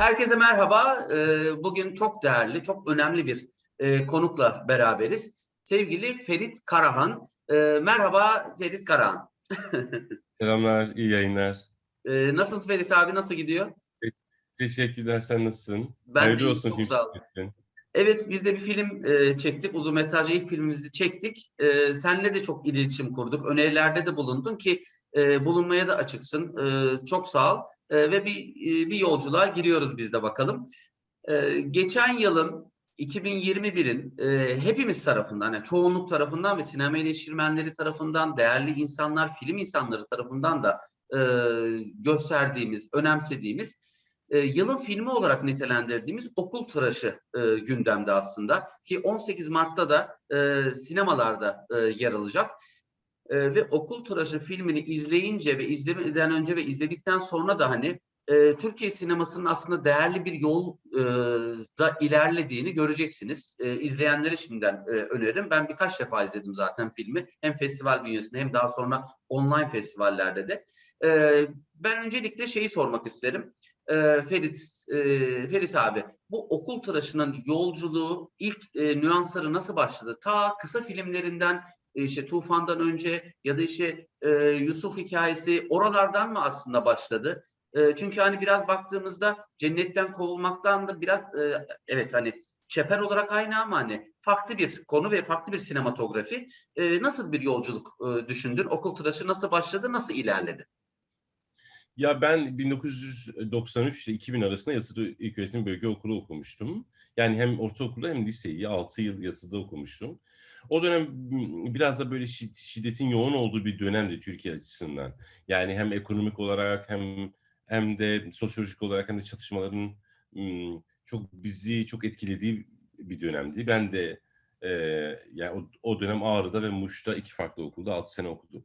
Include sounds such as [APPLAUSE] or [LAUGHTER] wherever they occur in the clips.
Herkese merhaba. Ee, Bugün çok değerli, çok önemli bir e, konukla beraberiz. Sevgili Ferit Karahan. Ee, Merhaba Ferit Karahan. [LAUGHS] Selamlar, iyi yayınlar. Ee, Nasılsın Ferit abi, nasıl gidiyor? Teşekkürler, sen nasılsın? Ben de Hayırlı iyiyim, olsun çok sağ ol. Evet, biz de bir film e, çektik. Uzun metrajlı ilk filmimizi çektik. Senle de çok iletişim kurduk. Önerilerde de bulundun ki e, bulunmaya da açıksın. Çok sağ ol. E, ve bir, e, bir yolculuğa giriyoruz biz de bakalım. E, geçen yılın 2021'in e, hepimiz tarafından, yani çoğunluk tarafından ve sinema eleştirmenleri tarafından, değerli insanlar, film insanları tarafından da e, gösterdiğimiz, önemsediğimiz yılın filmi olarak nitelendirdiğimiz Okul Tıraşı gündemde aslında ki 18 Mart'ta da sinemalarda yer alacak. E, ve Okul Tıraşı filmini izleyince ve izlemeden önce ve izledikten sonra da hani e, Türkiye sinemasının aslında değerli bir yol e, ilerlediğini göreceksiniz. E, izleyenlere şimdiden e, öneririm. Ben birkaç defa izledim zaten filmi. Hem festival bünyesinde hem daha sonra online festivallerde de. E, ben öncelikle şeyi sormak isterim. E, Ferit, e, Ferit abi, bu okul tıraşının yolculuğu, ilk e, nüansları nasıl başladı? Ta kısa filmlerinden, işte Tufan'dan önce ya da işte e, Yusuf hikayesi oralardan mı aslında başladı? E, çünkü hani biraz baktığımızda cennetten kovulmaktan da biraz e, evet hani çeper olarak aynı ama hani farklı bir konu ve farklı bir sinematografi. E, nasıl bir yolculuk e, düşündün? Okul tıraşı nasıl başladı, nasıl ilerledi? Ya ben 1993 ile 2000 arasında Yatılı İlköğretim Bölge Okulu okumuştum. Yani hem ortaokulda hem liseyi 6 yıl Yatı'da okumuştum. O dönem biraz da böyle şi- şiddetin yoğun olduğu bir dönemdi Türkiye açısından. Yani hem ekonomik olarak hem hem de sosyolojik olarak hem de çatışmaların çok bizi çok etkilediği bir dönemdi. Ben de e, yani o, o dönem Ağrı'da ve Muş'ta iki farklı okulda 6 sene okudum.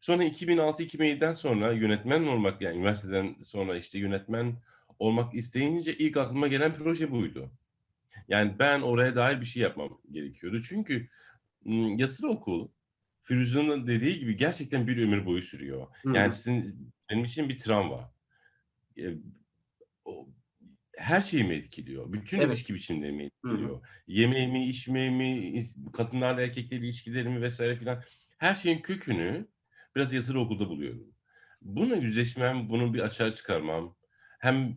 Sonra 2006-2007'den sonra yönetmen olmak yani üniversiteden sonra işte yönetmen olmak isteyince ilk aklıma gelen proje buydu. Yani ben oraya dair bir şey yapmam gerekiyordu. Çünkü yatılı okul Firuza'nın dediği gibi gerçekten bir ömür boyu sürüyor. Hı Yani sizin benim için bir travma. E, o- her şeyimi etkiliyor. Bütün Evet. ilişki biçimlerimi Hı hı. etkiliyor. Yemeğimi, içmeğimi, is- kadınlarla erkeklerle ilişkilerimi vesaire filan. Her şeyin kökünü biraz yatılı okulda buluyorum. Bununla yüzleşmem, bunu bir açığa çıkarmam hem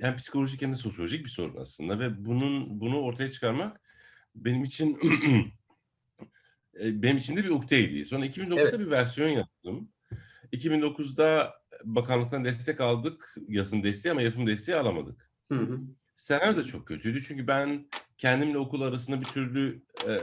hem psikolojik hem de sosyolojik bir sorun aslında ve bunun bunu ortaya çıkarmak benim için [CLEARS THROAT] e, benim için de bir ukteydi. Sonra 2009'da Evet. bir versiyon yaptım. 2009'da bakanlıktan destek aldık, yazın desteği ama yapım desteği alamadık. Hı hı. Senaryo da çok kötüydü çünkü ben kendimle okul arasında bir türlü e,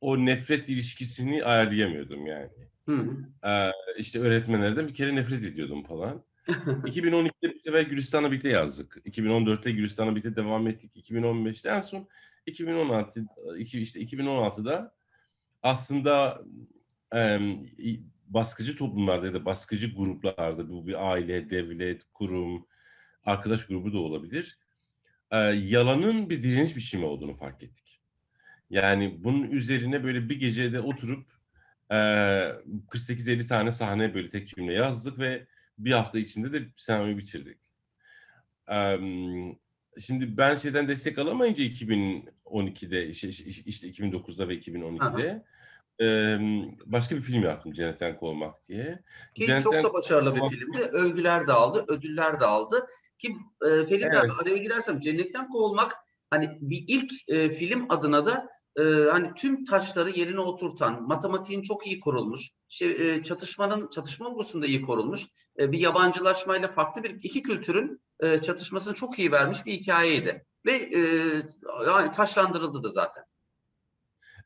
o nefret ilişkisini ayarlayamıyordum yani. Hı hı. Ee, işte öğretmenlerden bir kere nefret ediyordum falan. 2012'de [LAUGHS] bir sefer Gülistan'la birlikte yazdık. 2014'te Gülistan'la birlikte devam ettik. 2015'te en son 2016 iki- işte 2016'da aslında i- baskıcı toplumlarda ya da baskıcı gruplarda bu bir aile, devlet, kurum, arkadaş grubu da olabilir. e, yalanın bir direniş biçimi olduğunu fark ettik. Yani bunun üzerine böyle bir gecede oturup e, 48-50 tane sahne böyle tek cümle yazdık ve bir hafta içinde de senaryoyu bitirdik. Şimdi ben şeyden destek alamayınca 2012'de işte, işte 2009'da ve 2012'de em, başka bir film yaptım Cennetten Kovmak diye. Ki Cennetten çok da başarılı bir Kovmak- filmdi. Övgüler de aldı, ödüller de aldı. Ki e, Ferit abi Evet. araya girersem Cennetten Kovulmak hani bir ilk e, film adına da e, hani tüm taşları yerine oturtan, matematiğin çok iyi korulmuş, şey, e, çatışmanın çatışma olgusunda iyi korulmuş, e, bir yabancılaşmayla farklı bir iki kültürün e, çatışmasını çok iyi vermiş bir hikayeydi. Ve e, yani taşlandırıldı da zaten.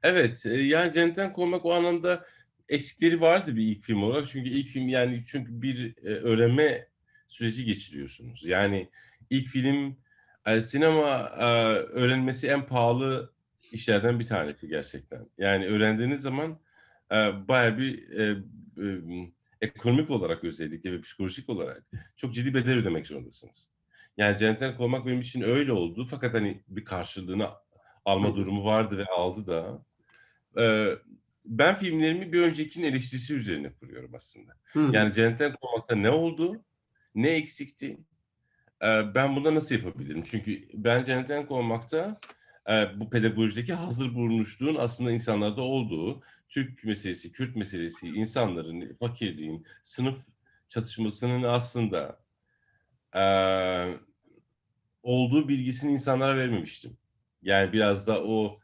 Evet, e, yani Cennetten Kovmak o anlamda eksikleri vardı bir ilk film olarak. Çünkü ilk film yani çünkü bir e, öğrenme süreci geçiriyorsunuz. Yani ilk film e, sinema öğrenmesi en pahalı işlerden bir tanesi gerçekten. Yani öğrendiğiniz zaman e, bayağı bir e, e, ekonomik olarak özellikle ve psikolojik olarak çok ciddi bedel ödemek zorundasınız. Yani Cennetten Kovmak benim için öyle oldu. Fakat hani bir karşılığını alma durumu vardı ve aldı da. Ee, ben filmlerimi bir öncekinin eleştirisi üzerine kuruyorum aslında. Hı. Yani Cennetten Kovmak'ta ne oldu? Ne eksikti? eee, ben bunu nasıl yapabilirim? Çünkü ben cennetten kovmakta bu pedagojideki hazır bulunmuşluğun aslında insanlarda olduğu, Türk meselesi, Kürt meselesi, insanların, fakirliğin, sınıf çatışmasının aslında eee, olduğu bilgisini insanlara vermemiştim. Yani biraz da o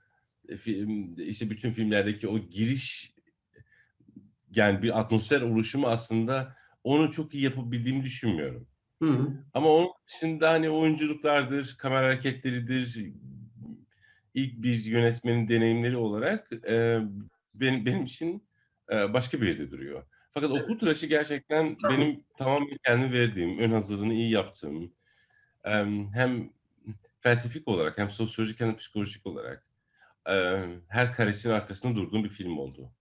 film, işte bütün filmlerdeki o giriş yani bir atmosfer oluşumu aslında onu çok iyi yapabildiğimi düşünmüyorum. Hı hı. Ama onun dışında hani oyunculuklardır, kamera hareketleridir, ilk bir yönetmenin deneyimleri olarak eee, benim benim için eee, başka bir yerde duruyor. Fakat okul tıraşı gerçekten benim tamamen kendim verdiğim, ön hazırlığını iyi yaptığım, emm, hem felsefik olarak hem sosyolojik hem psikolojik olarak eee, her karesinin arkasında durduğum bir film oldu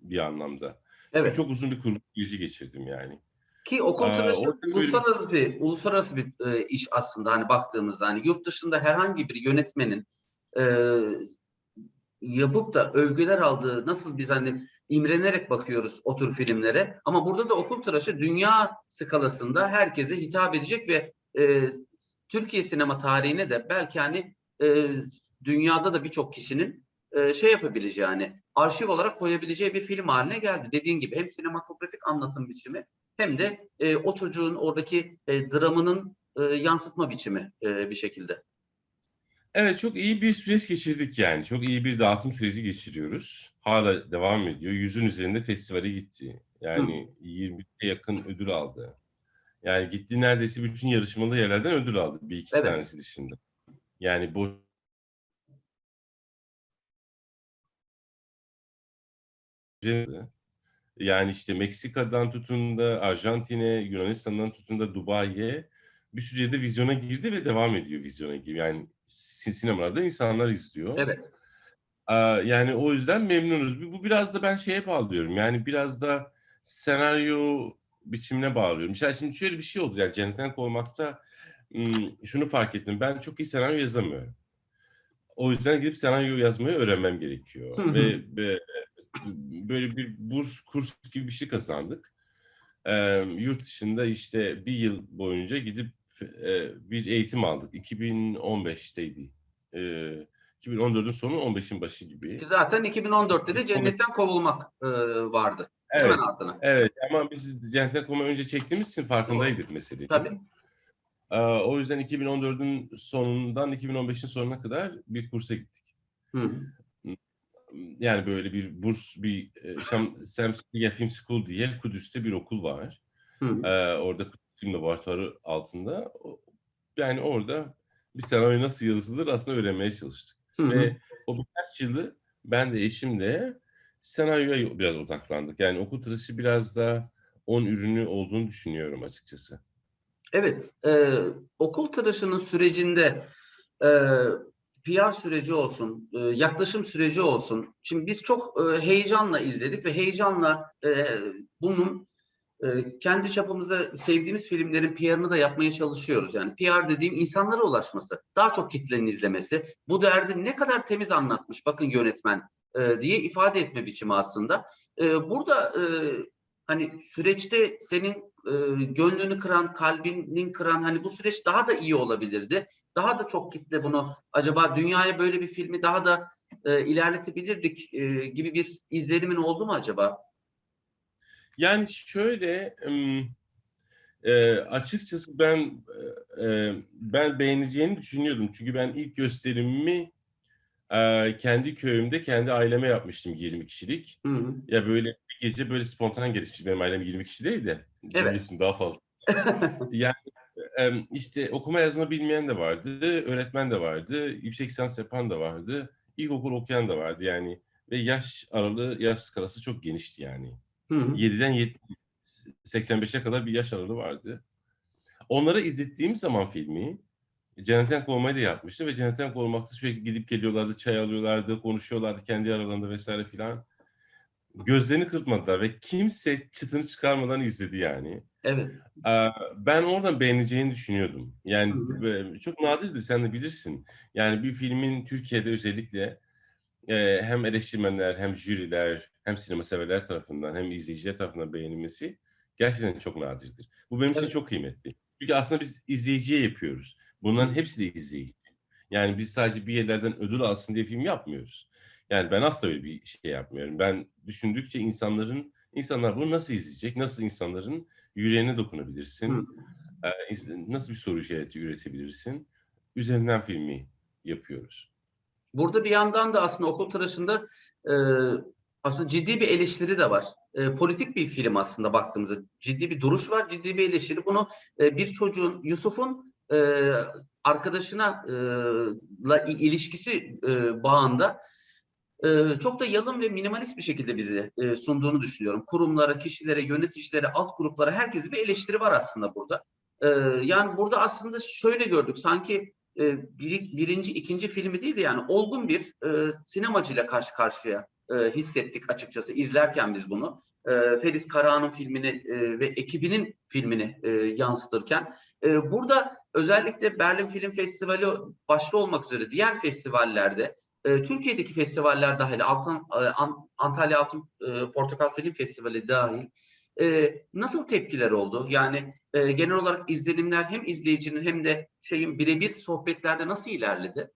bir anlamda. Çünkü Evet. çok uzun bir kurgu süreci geçirdim yani. Ki okul tıraşı böyle uluslararası bir uluslararası bir eee, iş aslında hani baktığımızda hani yurt dışında herhangi bir yönetmenin eee, yapıp da övgüler aldığı nasıl biz hani imrenerek bakıyoruz o tür filmlere ama burada da okul tıraşı dünya skalasında herkese hitap edecek ve eee, Türkiye sinema tarihine de belki hani eee, dünyada da birçok kişinin eee, şey yapabileceği yani arşiv olarak koyabileceği bir film haline geldi. Dediğin gibi hem sinematografik anlatım biçimi hem de e, o çocuğun oradaki e, dramının e, yansıtma biçimi e, bir şekilde. Evet, çok iyi bir süreç geçirdik yani. Çok iyi bir dağıtım süreci geçiriyoruz. Hala devam ediyor. 100'ün üzerinde festivale gitti. Yani 20'ye yakın ödül aldı. Yani gitti neredeyse bütün yarışmalı yerlerden ödül aldı. Bir iki Evet. tanesi dışında. Yani bu yani işte Meksika'dan tutun da Arjantin'e, Yunanistan'dan tutun da Dubai'ye bir sürede vizyona girdi ve devam ediyor vizyona girmeye. Yani sinemalarda insanlar izliyor. Evet. Yani o yüzden memnunuz. Bu biraz da ben şeye bağlıyorum, yani biraz da senaryo biçimine bağlıyorum. Mesela şimdi şöyle bir şey oldu, yani Cennetten Kovmak'ta, şunu fark ettim, ben çok iyi senaryo yazamıyorum. O yüzden gidip senaryo yazmayı öğrenmem gerekiyor Hı hı. ve ve böyle bir burs, kurs gibi bir şey kazandık. Emm, yurt dışında işte 1 yıl boyunca gidip, eee, bir eğitim aldık. 2015'teydi. Eee, 2014'ün sonu 15'in başı gibi. Zaten 2014'te de Cennetten Kovulmak e, vardı. Evet, Hemen ardına. evet ama biz Cennetten Kovmayı önce çektiğimiz için Doğru. farkındaydık meselenin. Tabii. Aaa, o yüzden 2014'ün sonundan 2015'in sonuna kadar bir kursa gittik. Hı yani böyle bir burs, bir, Şam Sam Spiegelfilm Film School diye Kudüs'te bir okul var. Hı hı. Eee, orada Film Laboratuvarı altında. Yani orada bir senaryo nasıl yazılır aslında öğrenmeye çalıştık Hı hı. ve o birkaç yılı ben de eşim de senaryoya biraz odaklandık. Yani okul tıraşı biraz da onun ürünü olduğunu düşünüyorum açıkçası. Evet, eee, okul tıraşının sürecinde eee, PR süreci olsun, eee, yaklaşım süreci olsun. Şimdi biz çok eee, heyecanla izledik ve heyecanla eee, bunun eee, kendi çapımızda sevdiğimiz filmlerin PR'ını da yapmaya çalışıyoruz. Yani PR dediğim insanlara ulaşması, daha çok kitlenin izlemesi, bu derdi ne kadar temiz anlatmış bakın yönetmen eee, diye ifade etme biçimi aslında. Eee, burada eee, hani süreçte senin eee, gönlünü kıran, kalbinin kıran hani bu süreç daha da iyi olabilirdi. Daha da çok kitle bunu acaba dünyaya böyle bir filmi daha da eee, ilerletebilirdik eee, gibi bir izlenimin oldu mu acaba? Yani şöyle, eee, açıkçası ben, eee, eee, ben beğeneceğini düşünüyordum. Çünkü ben ilk gösterimimi, eee, kendi köyümde kendi aileme yapmıştım 20 kişilik. Hı hı. Ya, böyle bir gece böyle spontan gelişti. Benim ailem 20 kişi değil de Evet. daha fazla. [LAUGHS] Yani, işte okuma yazma bilmeyen de vardı, öğretmen de vardı, yüksek lisans yapan da vardı, ilkokul okuyan da vardı yani ve yaş aralığı, yaş skalası çok genişti yani. Hı hı. 7'den yet s 85'e kadar bir yaş aralığı vardı. Onlara izlettiğim zaman filmi, Cennetten Kovmayı da yapmıştım ve Cennetten Kovmak'ta sürekli gidip geliyorlardı, çay alıyorlardı, konuşuyorlardı kendi aralarında vs. filan. Gözlerini kırpmadılar ve kimse çıtını çıkarmadan izledi yani. Evet. Ben oradan beğenileceğini düşünüyordum. Yani Hı hı. ve çok nadirdir, sen de bilirsin. Yani bir filmin Türkiye'de özellikle, eee, hem eleştirmenler hem jüriler hem sinema severler tarafından hem izleyiciler tarafından beğenilmesi gerçekten çok nadirdir. Bu benim için Evet. çok kıymetli. Çünkü aslında biz izleyiciye yapıyoruz. Bunların hepsi de izleyici. Yani biz sadece bir yerlerden ödül alsın diye film yapmıyoruz. Yani ben asla öyle bir şey yapmıyorum. Ben düşündükçe insanların insanlar bunu nasıl izleyecek? Nasıl insanların yüreğine dokunabilirsin? Hı. Nasıl bir soru işareti üretebilirsin? Üzerinden filmi yapıyoruz. Burada bir yandan da aslında okul tıraşında e, aslında ciddi bir eleştiri de var. E, politik bir film aslında baktığımızda. Ciddi bir duruş var, ciddi bir eleştiri. Bunu e, bir çocuğun, Yusuf'un e, arkadaşına e, la ilişkisi e, bağında e, çok da yalın ve minimalist bir şekilde bizi e, sunduğunu düşünüyorum. Kurumlara, kişilere, yöneticilere, alt gruplara herkese bir eleştiri var aslında burada. E, yani burada aslında şöyle gördük sanki e, biri- birinci, ikinci filmi değil de yani olgun bir e, sinemacıyla karşı karşıya e, hissettik açıkçası izlerken biz bunu. E, Ferit Karahan'ın filmini e, ve ekibinin filmini e, yansıtırken. E, burada özellikle Berlin Film Festivali başta olmak üzere diğer festivallerde e, Türkiye'deki festivaller dahil Altın, e, An- Antalya Altın e, Portakal Film Festivali dahil e, nasıl tepkiler oldu? Yani e, genel olarak izlenimler hem izleyicinin hem de şeyin birebir sohbetlerde nasıl ilerledi?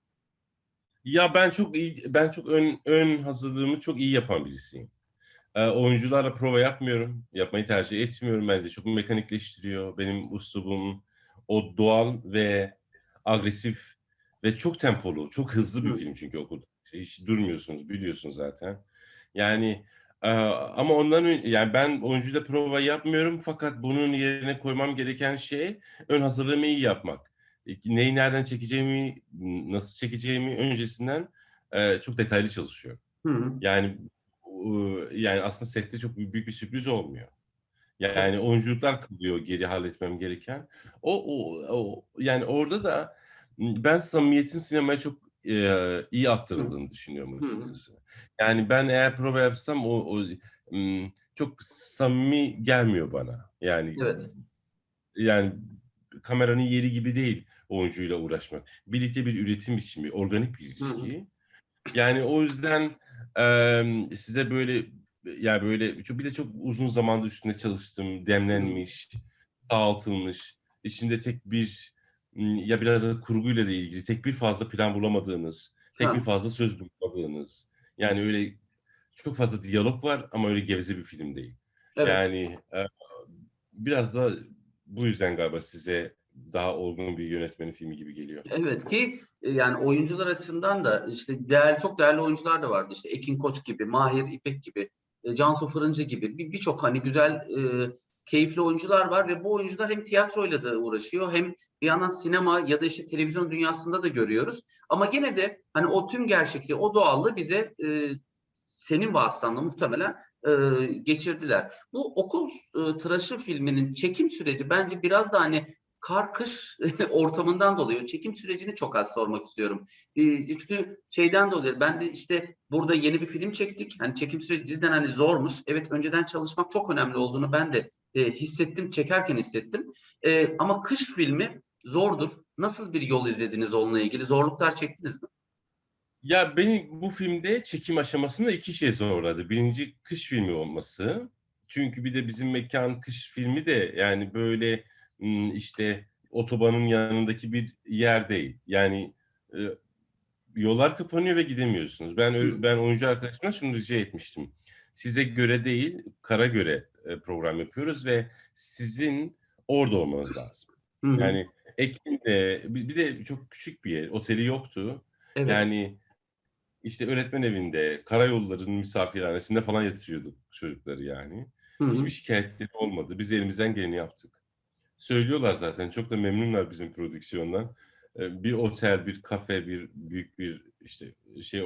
Ya ben çok iyi, ben çok ön, ön hazırlığımı çok iyi yapan birisiyim. Ee, oyuncularla prova yapmıyorum. Yapmayı tercih etmiyorum bence. Çok mekanikleştiriyor. Benim üslubum o doğal ve agresif ve çok tempolu, çok hızlı bir Hı. film çünkü okulda. Hiç durmuyorsunuz, biliyorsunuz zaten. Yani e, ama ondan ön- yani ben oyuncuyla prova yapmıyorum fakat bunun yerine koymam gereken şey ön hazırlığımı iyi yapmak. E, Neyi nereden çekeceğimi, nasıl çekeceğimi öncesinden e, çok detaylı çalışıyorum. Hı hı. Yani ıı, yani aslında sette çok büyük bir sürpriz olmuyor. Yani oyunculuklar kalıyor geri halletmem gereken. O, o, o yani orada da ben samimiyetin sinemaya çok e, iyi aktarıldığını düşünüyorum Hı hı. açıkçası. Yani ben eğer prova yapsam o, o çok samimi gelmiyor bana. Yani Evet. yani kameranın yeri gibi değil oyuncuyla uğraşmak. Birlikte bir üretim biçimi, organik bir ilişki. Yani o yüzden em, size böyle yani böyle çok bir de çok uzun zamandır üstünde çalıştım. Demlenmiş, dağıtılmış. içinde tek bir ya biraz da kurguyla da ilgili tek bir fazla plan bulamadığınız, tek Ha. bir fazla söz bulamadığınız. Yani öyle çok fazla diyalog var ama öyle geveze bir film değil. Evet. Yani e, biraz da bu yüzden galiba size daha olgun bir yönetmenin filmi gibi geliyor. Evet ki e, yani oyuncular açısından da işte değerli çok değerli oyuncular da vardı. İşte Ekin Koç gibi, Mahir İpek gibi, e, Cansu Fırıncı gibi bir- birçok hani güzel e, keyifli oyuncular var ve bu oyuncular hem tiyatroyla da uğraşıyor hem bir yandan sinema ya da işte televizyon dünyasında da görüyoruz. Ama gene de hani o tüm gerçekliği, o doğallığı bize e, senin vasıtanla muhtemelen e, geçirdiler. Bu okul e, tıraşı filminin çekim süreci bence biraz da hani kar kış [LAUGHS] ortamından dolayı çekim sürecini çok az sormak istiyorum. E, çünkü şeyden dolayı ben de işte burada yeni bir film çektik. Hani çekim süreci cidden hani zormuş. Evet önceden çalışmak çok önemli olduğunu ben de e, hissettim, çekerken hissettim. E, ama kış filmi zordur. Nasıl bir yol izlediniz onunla ilgili? Zorluklar çektiniz mi? Ya beni bu filmde çekim aşamasında iki şey zorladı. Birinci kış filmi olması. Çünkü bir de bizim mekan kış filmi de yani böyle işte otobanın yanındaki bir yer değil. Yani e, yollar kapanıyor ve gidemiyorsunuz. Ben Hı. ben oyuncu arkadaşımdan şunu rica etmiştim. Size göre değil, kara göre e, program yapıyoruz ve sizin orada olmanız lazım. Hı. Yani Ekin de bir bir de çok küçük bir yer, oteli yoktu. evet. Yani işte öğretmen evinde, karayollarının misafirhanesinde falan yatırıyorduk çocukları yani. Hı hı. Hiçbir şikayetleri olmadı. Biz elimizden geleni yaptık. Söylüyorlar zaten. Çok da memnunlar bizim prodüksiyondan. Bir otel, bir kafe, bir büyük bir işte şey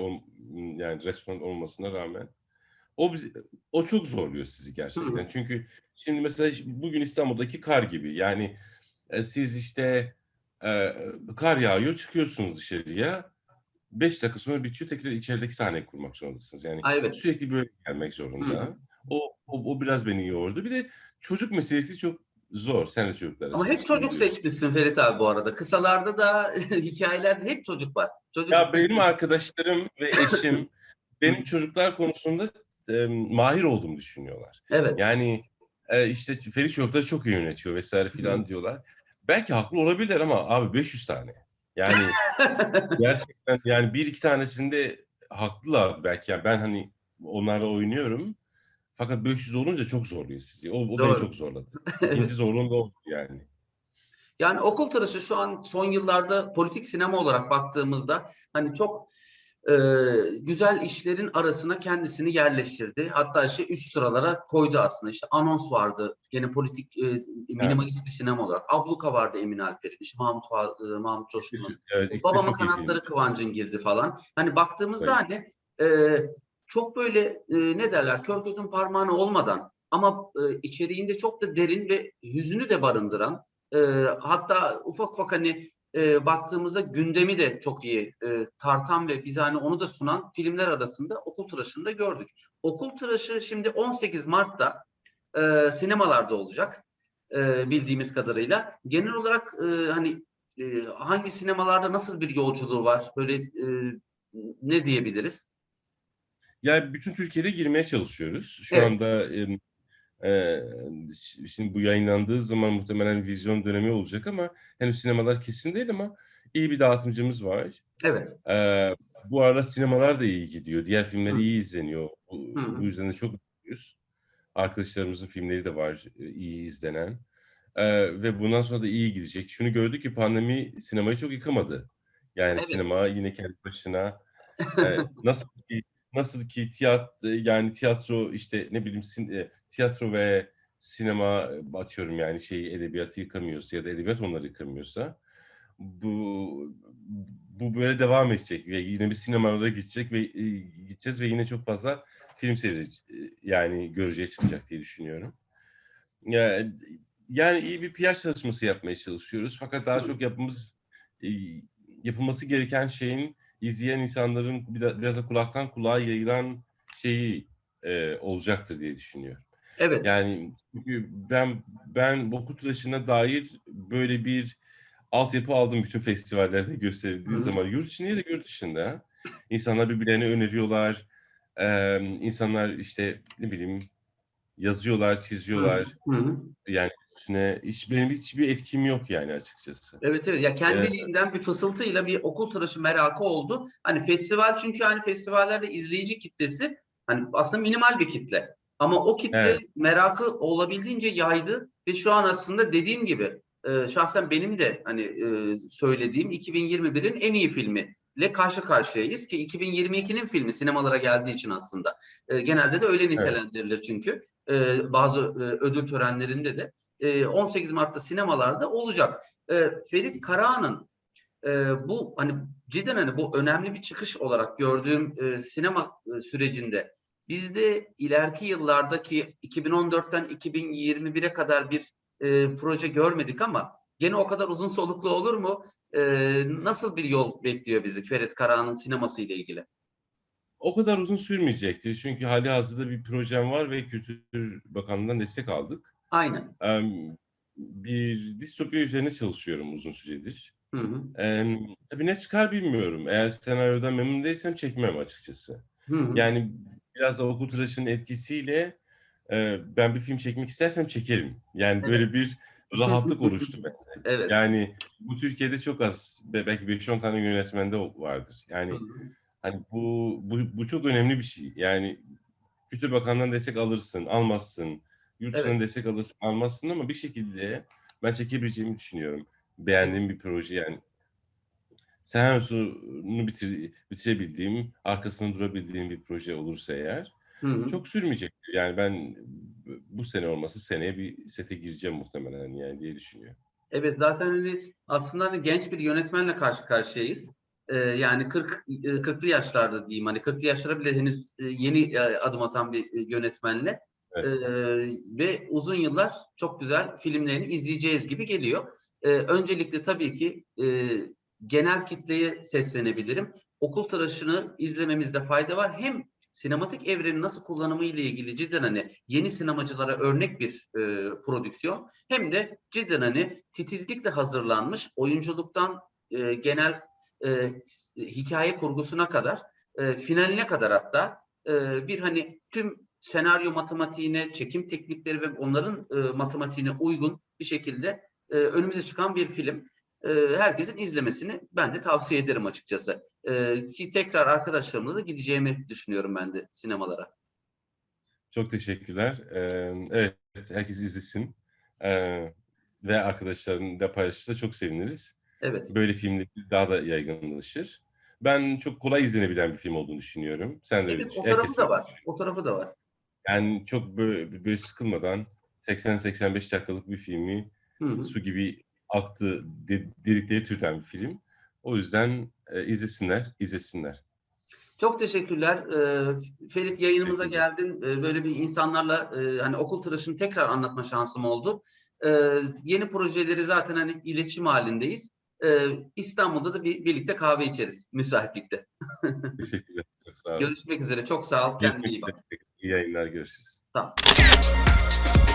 yani restoran olmasına rağmen o bizi, o çok zorluyor sizi gerçekten. Çünkü şimdi mesela bugün İstanbul'daki kar gibi. Yani e, siz işte e, kar yağıyor, çıkıyorsunuz dışarıya. Beş dakika sonra bitiyor tekrar içerideki sahneyi kurmak zorundasınız. Yani Ay, evet. sürekli böyle gelmek zorunda. hı. O, o, o biraz beni yordu. Bir de çocuk meselesi çok zor. Sen de çocuklar Ama hep çocuk seçmişsin Ferit abi bu arada. Kısalarda da [LAUGHS] hikayelerde hep çocuk var. Çocuk Ya benim arkadaşlarım ve eşim [LAUGHS] benim çocuklar konusunda e, mahir olduğumu düşünüyorlar. Evet. Yani e, işte Ferit çocukları çok iyi yönetiyor vesaire filan diyorlar. belki haklı olabilirler ama abi 500 tane. Yani [LAUGHS] gerçekten yani bir iki tanesinde haklılar belki. Yani ben hani onlarla oynuyorum. Fakat 500 olunca çok zorluyor sizi. O, o beni çok zorladı. [LAUGHS] İkinci zorluğum da oldu yani. Yani okul tıraşı şu an son yıllarda politik sinema olarak baktığımızda hani çok e, güzel işlerin arasına kendisini yerleştirdi. Hatta işte üst sıralara koydu aslında. İşte anons vardı. Gene politik e, minimalist bir sinema olarak. Abluka vardı Emin Alper'in. İşte Mahmut, e, Mahmut Coşkun'un. Evet, Babamın çok iyi kanatları Kıvancın girdi falan. Hani baktığımızda Evet. hani e, çok böyle e, ne derler kör gözün parmağını olmadan ama e, içeriğinde çok da derin ve hüzünü de barındıran e, hatta ufak ufak hani e, baktığımızda gündemi de çok iyi e, tartan ve bize hani onu da sunan filmler arasında Okul Tıraşı'nı da gördük. Okul Tıraşı şimdi 18 Mart'ta e, sinemalarda olacak e, bildiğimiz kadarıyla. Genel olarak e, hani e, hangi sinemalarda nasıl bir yolculuğu var? Böyle e, ne diyebiliriz? Yani bütün Türkiye'de girmeye çalışıyoruz. Şu Evet. anda e, ş- şimdi bu yayınlandığı zaman muhtemelen vizyon dönemi olacak ama henüz sinemalar kesin değil ama iyi bir dağıtımcımız var. Evet. Ee, bu arada sinemalar da iyi gidiyor. Diğer filmler Hı. iyi izleniyor. Bu, Hı. bu yüzden de çok mutluyuz. Arkadaşlarımızın filmleri de var iyi izlenen. Ee, ve bundan sonra da iyi gidecek. Şunu gördük ki pandemi sinemayı çok yıkamadı. Yani Evet. sinema yine kendi başına [LAUGHS] e, nasıl ki nasıl ki tiyatro yani tiyatro işte ne bileyim sin- e, tiyatro ve sinema e, atıyorum yani şey edebiyatı yıkamıyorsa ya da edebiyat onları yıkamıyorsa bu bu böyle devam edecek ve yine bir sinemalara gidecek ve e, gideceğiz ve yine çok fazla film seyredeceğiz yani göreceğe çıkacak diye düşünüyorum. Yani, yani iyi bir PR çalışması yapmaya çalışıyoruz fakat daha çok yapmamız e, yapılması gereken şeyin izleyen insanların biraz da kulaktan kulağa yayılan şeyi e, olacaktır diye düşünüyorum. Evet. Yani çünkü ben ben Boku Tıraşı'na dair böyle bir altyapı aldım bütün festivallerde gösterildiği Hı zaman. Yurt içinde de yurt dışında. İnsanlar birbirlerine öneriyorlar. Ee, insanlar işte ne bileyim yazıyorlar, çiziyorlar. Hı hı. Yani üstüne hiç, benim hiçbir etkim yok yani açıkçası. Evet evet ya kendiliğinden bir fısıltıyla bir okul tıraşı merakı oldu. Hani festival çünkü hani festivallerde izleyici kitlesi hani aslında minimal bir kitle. Ama o kitle Evet. merakı olabildiğince yaydı ve şu an aslında dediğim gibi e, şahsen benim de hani e, söylediğim 2021'in en iyi filmiyle karşı karşıyayız ki 2022'nin filmi sinemalara geldiği için aslında E, genelde de öyle nitelendirilir çünkü E, bazı e, ödül törenlerinde de e, 18 Mart'ta sinemalarda olacak. E, Ferit Karahan'ın e, bu hani cidden hani bu önemli bir çıkış olarak gördüğüm e, sinema e, sürecinde bizde ileriki yıllardaki 2014'ten 2021'e kadar bir e, proje görmedik ama gene o kadar uzun soluklu olur mu? E, nasıl bir yol bekliyor bizi Ferit Karahan'ın sineması ile ilgili? O kadar uzun sürmeyecektir. Çünkü hali hazırda bir projem var ve Kültür Bakanlığı'ndan destek aldık. Aynen. Em, bir distopya üzerine çalışıyorum uzun süredir. Hı hı. Em, tabii ne çıkar bilmiyorum. Eğer senaryodan memnun değilsem çekmem açıkçası. Hı hı. Yani biraz da okul tıraşının etkisiyle e, ben bir film çekmek istersem çekerim. Yani Evet. böyle bir rahatlık oluştu bende. [LAUGHS] Evet. Yani bu Türkiye'de çok az, be- belki 5-10 tane yönetmende vardır. Yani Hı hı. hani bu, bu bu çok önemli bir şey. Yani Kültür Bakanlığı'ndan destek alırsın, almazsın. Yurt dışından Evet. destek alırsın, almazsın ama bir şekilde ben çekebileceğimi düşünüyorum. Beğendiğim bir proje yani. Senaryosunu bitir, bitirebildiğim, arkasında durabildiğim bir proje olursa eğer Hı hı. çok sürmeyecektir. Yani ben bu sene olması seneye bir sete gireceğim muhtemelen yani diye düşünüyorum. Evet zaten hani aslında hani genç bir yönetmenle karşı karşıyayız. Ee, yani 40 e, 40'lı yaşlarda diyeyim hani 40'lı yaşlara bile henüz e, yeni e, adım atan bir e, yönetmenle Evet. Ee, ve uzun yıllar çok güzel filmlerini izleyeceğiz gibi geliyor. Ee, öncelikle tabii ki e, genel kitleye seslenebilirim. Okul tıraşını izlememizde fayda var. Hem sinematik evrenin nasıl kullanımı ile ilgili cidden hani yeni sinemacılara örnek bir e, prodüksiyon hem de cidden hani titizlikle hazırlanmış oyunculuktan e, genel e, hikaye kurgusuna kadar e, finaline kadar hatta e, bir hani tüm senaryo matematiğine, çekim teknikleri ve onların e, matematiğine uygun bir şekilde e, önümüze çıkan bir film. E, herkesin izlemesini ben de tavsiye ederim açıkçası. E, ki tekrar arkadaşlarımla da gideceğimi düşünüyorum ben de sinemalara. Çok teşekkürler. Ee, evet, herkes izlesin. Ee, ve arkadaşlarıyla paylaşırsa çok seviniriz. Evet. Böyle filmler daha da yaygınlaşır. Ben çok kolay izlenebilen bir film olduğunu düşünüyorum. Sen de öyle Evet, düşün. o tarafı Herkes da öyle var. O tarafı da var. Yani çok böyle, böyle sıkılmadan 80-85 dakikalık bir filmi Hı hı. su gibi aktı de- dedikleri türden bir film. O yüzden e, izlesinler, izlesinler. Çok teşekkürler. Ee, Ferit yayınımıza geldin. Ee, böyle bir insanlarla e, hani okul tıraşını tekrar anlatma şansım oldu. Ee, yeni projeleri zaten hani iletişim halindeyiz. Ee, İstanbul'da da bir birlikte kahve içeriz müsaitlikte. [LAUGHS] Teşekkürler. Çok sağ olun. Görüşmek üzere. Çok sağ ol. Kendine iyi bak. İyi yayınlar. Görüşürüz. Sağ ol.